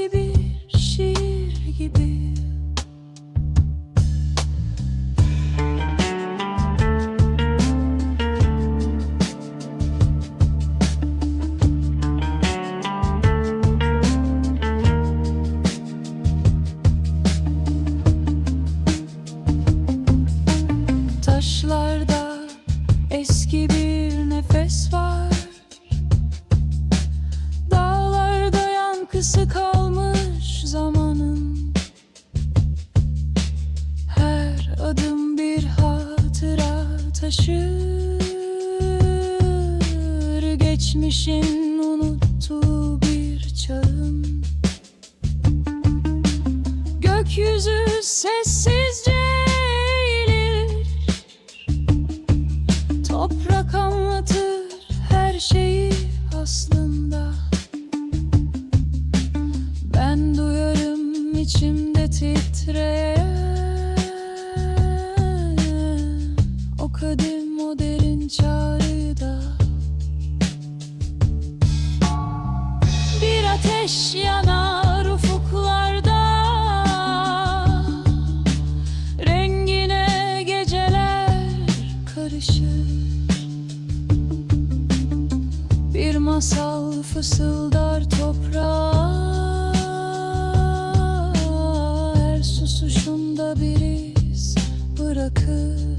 Eski bir şiir gibi taşır. Geçmişin unuttuğu bir çağın. Gökyüzü sessizce eğilir. Toprak anlatır her şeyi aslında. Ben duyarım içimde titreyen ateş yanar ufuklarda. Rengine geceler karışır. Bir masal fısıldar toprağa. Her susuşunda bir iz bırakır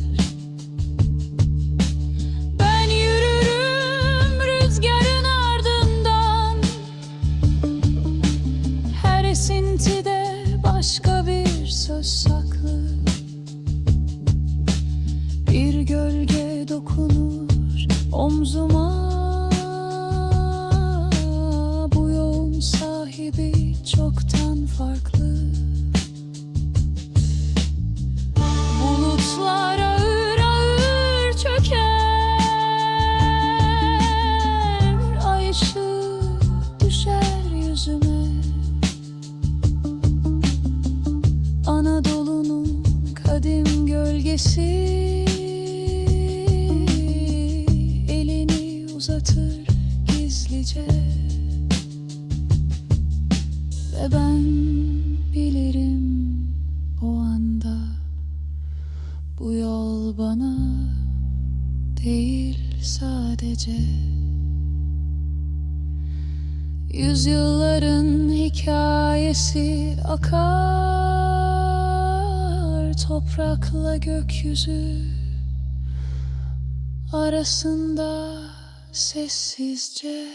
gölgesi Elini uzatır gizlice. Ve ben bilirim o anda Bu yol bana değil sadece. Yüzyılların hikayesi akar Toprakla gökyüzü arasında sessizce